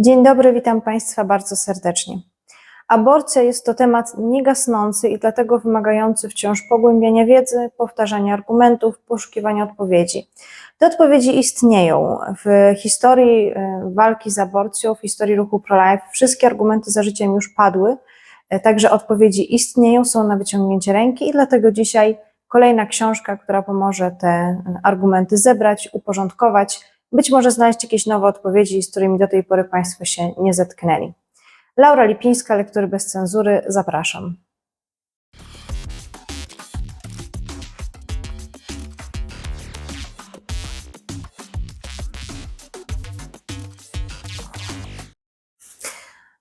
Dzień dobry, witam Państwa bardzo serdecznie. Aborcja jest to temat niegasnący i dlatego wymagający wciąż pogłębiania wiedzy, powtarzania argumentów, poszukiwania odpowiedzi. Te odpowiedzi istnieją. W historii e, walki z aborcją, w historii ruchu pro-life, wszystkie argumenty za życiem już padły, e, także odpowiedzi istnieją, są na wyciągnięcie ręki i dlatego dzisiaj kolejna książka, która pomoże te e, argumenty zebrać, uporządkować, być może znaleźć jakieś nowe odpowiedzi, z którymi do tej pory Państwo się nie zetknęli. Laura Lipińska, Lektury bez cenzury, zapraszam.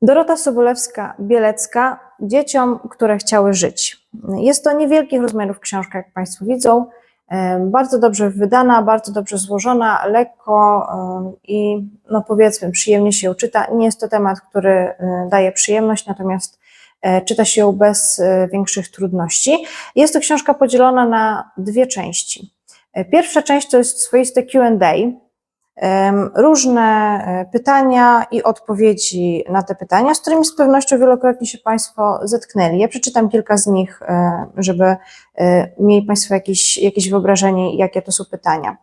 Dorota Sobolewska-Bielecka, dzieciom, które chciały żyć. Jest to niewielkich rozmiarów książka, jak Państwo widzą, bardzo dobrze wydana, bardzo dobrze złożona, lekko e, i no powiedzmy przyjemnie się ją czyta. Nie jest to temat, który e, daje przyjemność, natomiast czyta się ją bez większych trudności. Jest to książka podzielona na dwie części. Pierwsza część to jest swoiste Q&A, różne e, pytania i odpowiedzi na te pytania, z którymi z pewnością wielokrotnie się Państwo zetknęli. Ja przeczytam kilka z nich, e, żeby e, mieli Państwo jakieś, jakieś wyobrażenie, jakie to są pytania.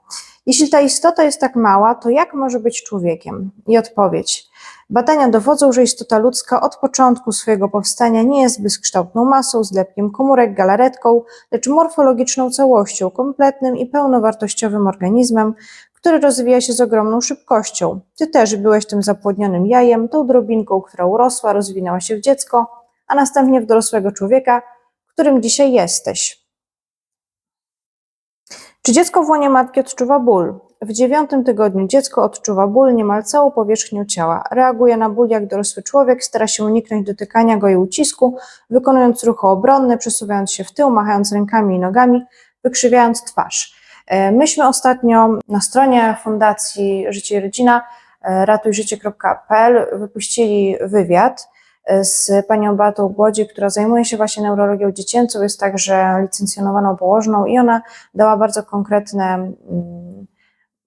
Jeśli ta istota jest tak mała, to jak może być człowiekiem? I odpowiedź. Badania dowodzą, że istota ludzka od początku swojego powstania nie jest bezkształtną masą, zlepkiem komórek, galaretką, lecz morfologiczną całością, kompletnym i pełnowartościowym organizmem, który rozwija się z ogromną szybkością. Ty też byłeś tym zapłodnionym jajem, tą drobinką, która urosła, rozwinęła się w dziecko, a następnie w dorosłego człowieka, którym dzisiaj jesteś. Czy dziecko w łonie matki odczuwa ból? W dziewiątym tygodniu dziecko odczuwa ból niemal całą powierzchnią ciała. Reaguje na ból jak dorosły człowiek, stara się uniknąć dotykania go i ucisku, wykonując ruchy obronne, przesuwając się w tył, machając rękami i nogami, wykrzywiając twarz. E, myśmy ostatnio na stronie Fundacji Życie i Rodzina e, ratujżycie.pl wypuścili wywiad e, z panią Beatą Błodzi, która zajmuje się właśnie neurologią dziecięcą, jest także licencjonowaną położną i ona dała bardzo konkretne mm,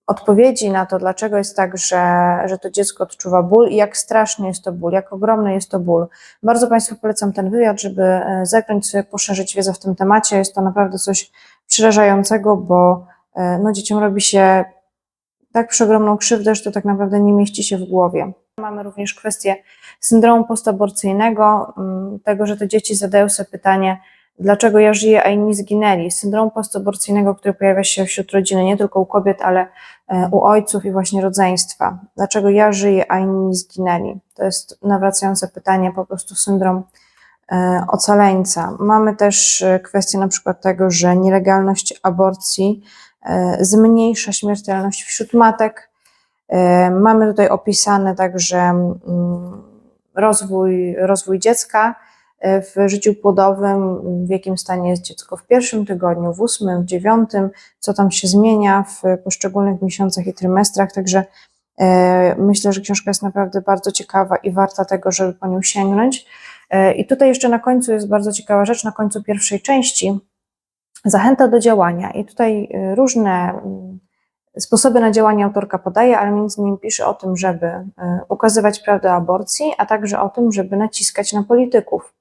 odpowiedzi na to, dlaczego jest tak, że, że to dziecko odczuwa ból i jak straszny jest to ból, jak ogromny jest to ból. Bardzo Państwu polecam ten wywiad, żeby zagrać sobie, poszerzyć wiedzę w tym temacie. Jest to naprawdę coś przerażającego, bo e, no, dzieciom robi się tak przeogromną krzywdę, że to tak naprawdę nie mieści się w głowie. Mamy również kwestię syndromu postaborcyjnego, mm, tego, że te dzieci zadają sobie pytanie, dlaczego ja żyję, a inni zginęli. Syndromu postaborcyjnego, który pojawia się wśród rodziny, nie tylko u kobiet, ale e, u ojców i właśnie rodzeństwa. Dlaczego ja żyję, a inni zginęli? To jest nawracające pytanie, po prostu syndrom ocaleńca. Mamy też e, kwestię na przykład tego, że nielegalność aborcji e, zmniejsza śmiertelność wśród matek. Mamy tutaj opisane także mm, rozwój, rozwój dziecka w życiu płodowym, w jakim stanie jest dziecko w pierwszym tygodniu, w ósmym, w dziewiątym, co tam się zmienia w poszczególnych miesiącach i trymestrach. Także myślę, że książka jest naprawdę bardzo ciekawa i warta tego, żeby po nią sięgnąć. E, I tutaj jeszcze na końcu jest bardzo ciekawa rzecz, na końcu pierwszej części, zachęta do działania. I tutaj e, różne mm, sposoby na działanie autorka podaje, ale między innymi pisze o tym, żeby e, ukazywać prawdę aborcji, a także o tym, żeby naciskać na polityków.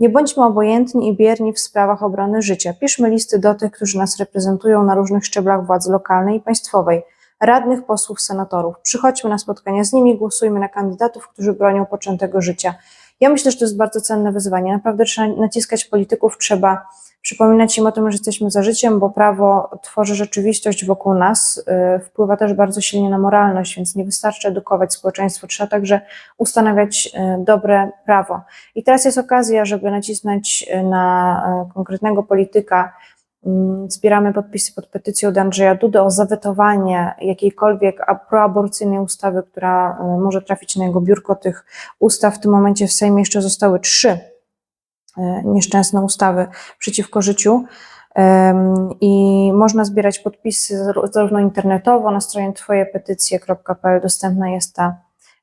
Nie bądźmy obojętni i bierni w sprawach obrony życia. Piszmy listy do tych, którzy nas reprezentują na różnych szczeblach władzy lokalnej i państwowej, radnych, posłów, senatorów. Przychodźmy na spotkania z nimi, głosujmy na kandydatów, którzy bronią poczętego życia. Ja myślę, że to jest bardzo cenne wyzwanie. Naprawdę trzeba naciskać polityków, trzeba przypominać im o tym, że jesteśmy za życiem, bo prawo tworzy rzeczywistość wokół nas, y, wpływa też bardzo silnie na moralność, więc nie wystarczy edukować społeczeństwo, trzeba także ustanawiać y, dobre prawo. I teraz jest okazja, żeby nacisnąć y, na konkretnego polityka, zbieramy podpisy pod petycją do Andrzeja Dudy o zawetowanie jakiejkolwiek proaborcyjnej ustawy, która e, może trafić na jego biurko. Tych ustaw w tym momencie w Sejmie jeszcze zostały trzy e, nieszczęsne ustawy przeciwko życiu. I można zbierać podpisy zarówno internetowo, na stronie twojepetycje.pl dostępna jest ta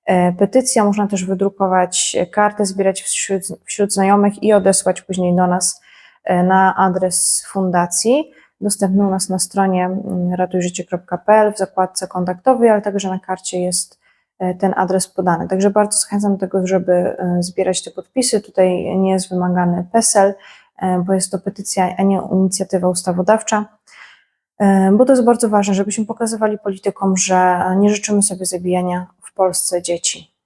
e, petycja. Można też wydrukować kartę, zbierać wśród, wśród znajomych i odesłać później do nas na adres fundacji, dostępny u nas na stronie mm, ratujżycie.pl w zakładce kontaktowej, ale także na karcie jest e, ten adres podany. Także bardzo zachęcam do tego, żeby e, zbierać te podpisy. Tutaj nie jest wymagany PESEL, e, bo jest to petycja, a nie inicjatywa ustawodawcza. E, Bo to jest bardzo ważne, żebyśmy pokazywali politykom, że nie życzymy sobie zabijania w Polsce dzieci.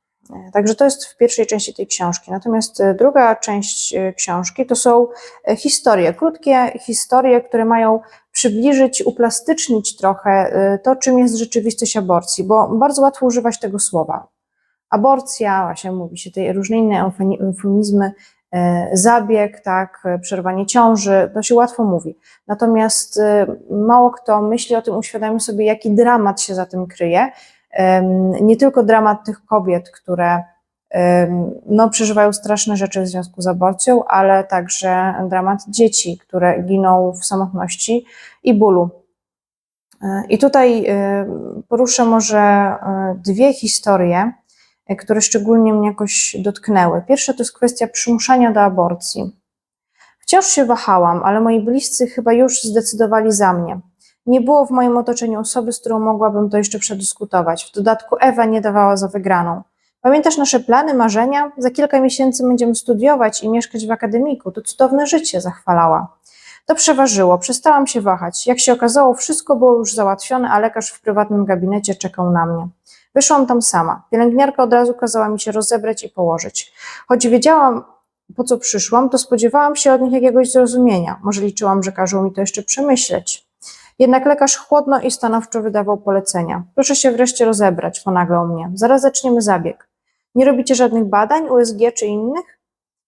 Także to jest w pierwszej części tej książki. Natomiast e, druga część e, książki to są e, historie, krótkie historie, które mają przybliżyć, uplastycznić trochę to, czym jest rzeczywistość aborcji, bo bardzo łatwo używać tego słowa. Aborcja, właśnie mówi się tutaj różne inne eufemi- eufemizmy, zabieg, tak, przerwanie ciąży, to się łatwo mówi. Natomiast mało kto myśli o tym, uświadamia sobie, jaki dramat się za tym kryje. Nie tylko dramat tych kobiet, które no, przeżywają straszne rzeczy w związku z aborcją, ale także dramat dzieci, które giną w samotności i bólu. E, I tutaj poruszę może e, dwie historie, e, które szczególnie mnie jakoś dotknęły. Pierwsza to jest kwestia przymuszania do aborcji. Wciąż się wahałam, ale moi bliscy chyba już zdecydowali za mnie. Nie było w moim otoczeniu osoby, z którą mogłabym to jeszcze przedyskutować. W dodatku Ewa nie dawała za wygraną. Pamiętasz nasze plany, marzenia? Za kilka miesięcy będziemy studiować i mieszkać w akademiku. To cudowne życie, zachwalała. To przeważyło, przestałam się wahać. Jak się okazało, wszystko było już załatwione, a lekarz w prywatnym gabinecie czekał na mnie. Wyszłam tam sama. Pielęgniarka od razu kazała mi się rozebrać i położyć. Choć wiedziałam, po co przyszłam, to spodziewałam się od nich jakiegoś zrozumienia. Może liczyłam, że każą mi to jeszcze przemyśleć. Jednak lekarz chłodno i stanowczo wydawał polecenia. Proszę się wreszcie rozebrać, ponaglał mnie. Zaraz zaczniemy zabieg. Nie robicie żadnych badań, USG czy innych?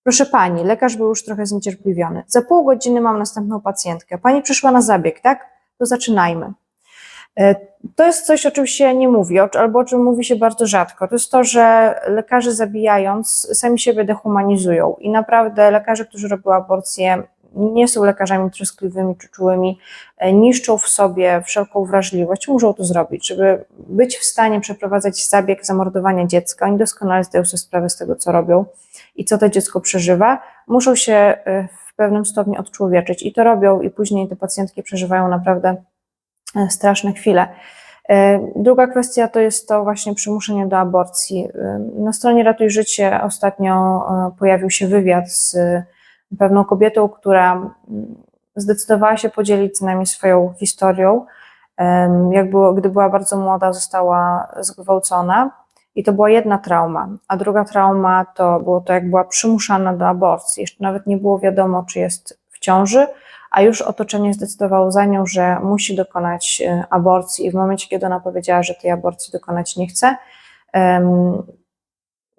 Proszę pani, lekarz był już trochę zniecierpliwiony. Za pół godziny mam następną pacjentkę. Pani przyszła na zabieg, tak? To zaczynajmy. E, To jest coś, o czym się nie mówi, albo o czym mówi się bardzo rzadko. To jest to, że lekarze zabijając sami siebie dehumanizują. I naprawdę lekarze, którzy robią aborcję, nie są lekarzami troskliwymi czy czułymi, e, niszczą w sobie wszelką wrażliwość. Muszą to zrobić, żeby być w stanie przeprowadzać zabieg zamordowania dziecka. Oni doskonale zdają sobie sprawę z tego, co robią i co to dziecko przeżywa. Muszą się e, w pewnym stopniu odczłowieczyć i to robią, i później te pacjentki przeżywają naprawdę e, straszne chwile. Druga kwestia to jest to właśnie przymuszenie do aborcji. Na stronie Ratuj Życie ostatnio pojawił się wywiad z pewną kobietą, która mm, zdecydowała się podzielić z nami swoją historią. Jak było, gdy była bardzo młoda, została zgwałcona i to była jedna trauma, a druga trauma to było to, jak była przymuszana do aborcji. Jeszcze nawet nie było wiadomo, czy jest w ciąży, a już otoczenie zdecydowało za nią, że musi dokonać e, aborcji i w momencie, kiedy ona powiedziała, że tej aborcji dokonać nie chce,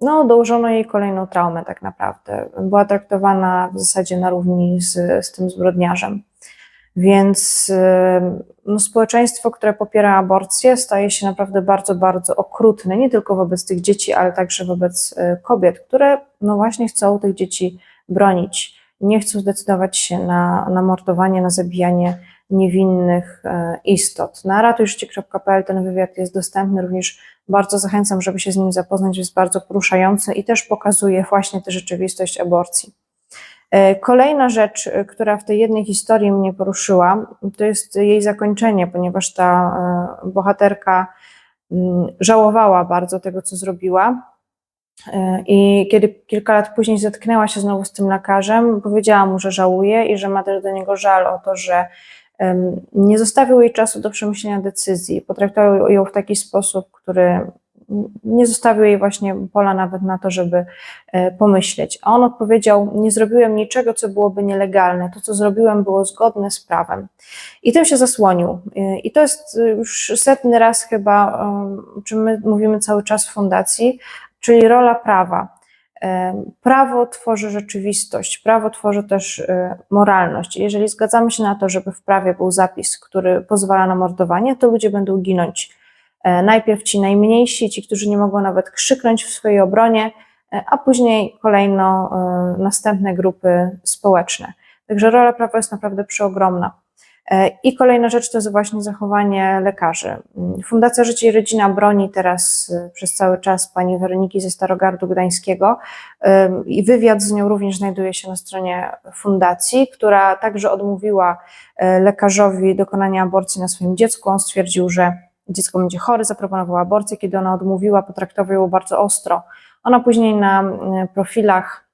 no, dołożono jej kolejną traumę tak naprawdę. Była traktowana w zasadzie na równi z, z tym zbrodniarzem. Więc no, społeczeństwo, które popiera aborcję, staje się naprawdę bardzo, bardzo okrutne, nie tylko wobec tych dzieci, ale także wobec e, kobiet, które no właśnie chcą tych dzieci bronić. Nie chcą zdecydować się na, na mordowanie, na zabijanie niewinnych e, istot. Na ratujżycie.pl ten wywiad jest dostępny, również bardzo zachęcam, żeby się z nim zapoznać, jest bardzo poruszający i też pokazuje właśnie tę rzeczywistość aborcji. E, Kolejna rzecz, e, która w tej jednej historii mnie poruszyła, to jest jej zakończenie, ponieważ ta e, bohaterka mm, żałowała bardzo tego, co zrobiła. I kiedy kilka lat później zetknęła się znowu z tym lekarzem, powiedziała mu, że żałuje i że ma też do niego żal o to, że nie zostawił jej czasu do przemyślenia decyzji, potraktował ją w taki sposób, który nie zostawił jej właśnie pola nawet na to, żeby e, pomyśleć. A on odpowiedział: Nie zrobiłem niczego, co byłoby nielegalne. To, co zrobiłem, było zgodne z prawem. I tym się zasłonił. E, I to jest e, już setny raz chyba, o czym my mówimy cały czas w fundacji, czyli rola prawa. Prawo tworzy rzeczywistość, prawo tworzy też e, moralność. Jeżeli zgadzamy się na to, żeby w prawie był zapis, który pozwala na mordowanie, to ludzie będą ginąć. E, Najpierw ci najmniejsi, ci, którzy nie mogą nawet krzyknąć w swojej obronie, e, a później kolejno e, następne grupy społeczne. Także rola prawa jest naprawdę przeogromna. I kolejna rzecz to jest właśnie zachowanie lekarzy. Fundacja Życie i Rodzina broni teraz e, przez cały czas pani Weroniki ze Starogardu Gdańskiego i wywiad z nią również znajduje się na stronie fundacji, która także odmówiła e, lekarzowi dokonania aborcji na swoim dziecku. On stwierdził, że dziecko będzie chory, zaproponowała aborcję. Kiedy ona odmówiła, potraktował ją bardzo ostro. Ona później na e, profilach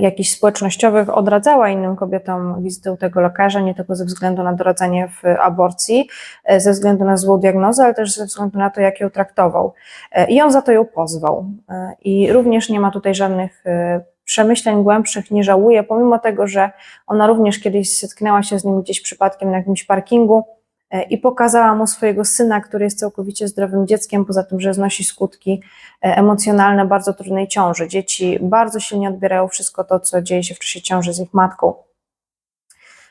jakichś społecznościowych odradzała innym kobietom wizytę u tego lekarza, nie tylko ze względu na doradzanie w aborcji, e, ze względu na złą diagnozę, ale też ze względu na to, jak ją traktował. E, I on za to ją pozwał. E, I również nie ma tutaj żadnych e, przemyśleń głębszych, nie żałuje, pomimo tego, że ona również kiedyś zetknęła się z nim gdzieś przypadkiem na jakimś parkingu e, i pokazała mu swojego syna, który jest całkowicie zdrowym dzieckiem, poza tym, że znosi skutki e, emocjonalne bardzo trudnej ciąży. Dzieci bardzo silnie odbierają wszystko to, co dzieje się w czasie ciąży z ich matką.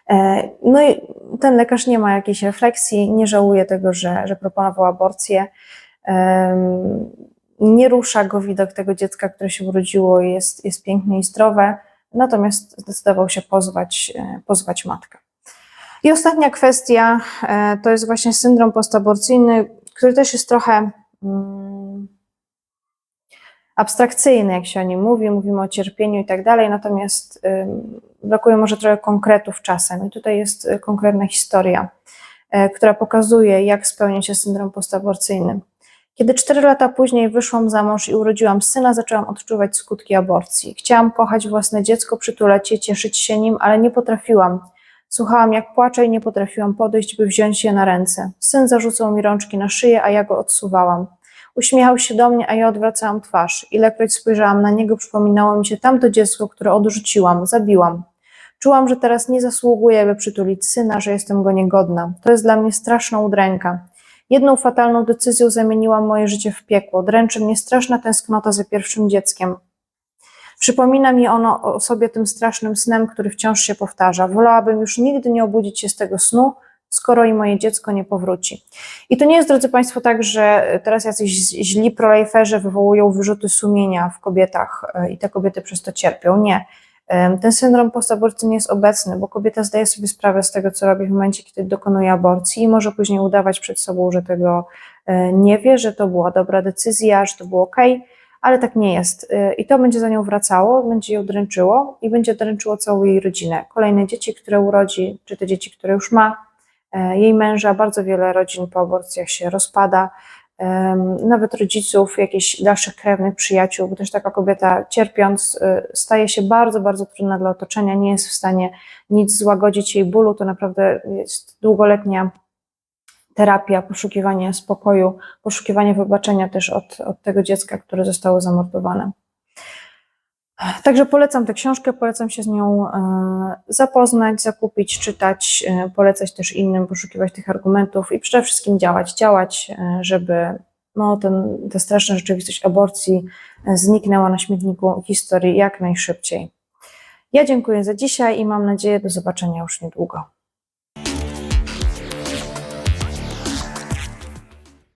E, No i ten lekarz nie ma jakiejś refleksji, nie żałuje tego, że, że proponował aborcję. Nie rusza go widok tego dziecka, które się urodziło i jest, jest piękne i zdrowe, natomiast zdecydował się pozwać, e, pozwać matkę. I ostatnia kwestia e, to jest właśnie syndrom postaborcyjny, który też jest trochę mm, abstrakcyjny, jak się o nim mówi, mówimy o cierpieniu i tak dalej, natomiast brakuje może trochę konkretów czasem. I tutaj jest y, konkretna historia, e, która pokazuje, jak spełnia się syndrom postaborcyjny. Kiedy cztery lata później wyszłam za mąż i urodziłam syna, zaczęłam odczuwać skutki aborcji. Chciałam kochać własne dziecko, przytulać je, cieszyć się nim, ale nie potrafiłam. Słuchałam, jak płacze i nie potrafiłam podejść, by wziąć je na ręce. Syn zarzucał mi rączki na szyję, a ja go odsuwałam. Uśmiechał się do mnie, a ja odwracałam twarz. Ilekroć spojrzałam na niego, przypominało mi się tamto dziecko, które odrzuciłam, zabiłam. Czułam, że teraz nie zasługuję, by przytulić syna, że jestem go niegodna. To jest dla mnie straszna udręka. Jedną fatalną decyzją zamieniłam moje życie w piekło. Dręczy mnie straszna tęsknota za pierwszym dzieckiem. Przypomina mi ono o sobie tym strasznym snem, który wciąż się powtarza. Wolałabym już nigdy nie obudzić się z tego snu, skoro i moje dziecko nie powróci. I to nie jest, drodzy Państwo, tak, że teraz jacyś źli prolejferzy wywołują wyrzuty sumienia w kobietach e, i te kobiety przez to cierpią. Nie. Ten syndrom postaborcyjny jest obecny, bo kobieta zdaje sobie sprawę z tego, co robi w momencie, kiedy dokonuje aborcji i może później udawać przed sobą, że tego e, nie wie, że to była dobra decyzja, że to było ok, ale tak nie jest. E, I to będzie za nią wracało, będzie ją dręczyło i będzie dręczyło całą jej rodzinę. Kolejne dzieci, które urodzi, czy te dzieci, które już ma, e, jej męża, bardzo wiele rodzin po aborcjach się rozpada, nawet rodziców, jakichś dalszych krewnych, przyjaciół, też taka kobieta cierpiąc y, staje się bardzo, bardzo trudna dla otoczenia, nie jest w stanie nic złagodzić jej bólu, to naprawdę jest długoletnia terapia, poszukiwanie spokoju, poszukiwanie wybaczenia też od, od tego dziecka, które zostało zamordowane. Także polecam tę książkę, polecam się z nią e, zapoznać, zakupić, czytać, e, polecać też innym, poszukiwać tych argumentów i przede wszystkim działać, działać, e, żeby no, ten, ta straszna rzeczywistość aborcji zniknęła na śmietniku historii jak najszybciej. Ja dziękuję za dzisiaj i mam nadzieję do zobaczenia już niedługo.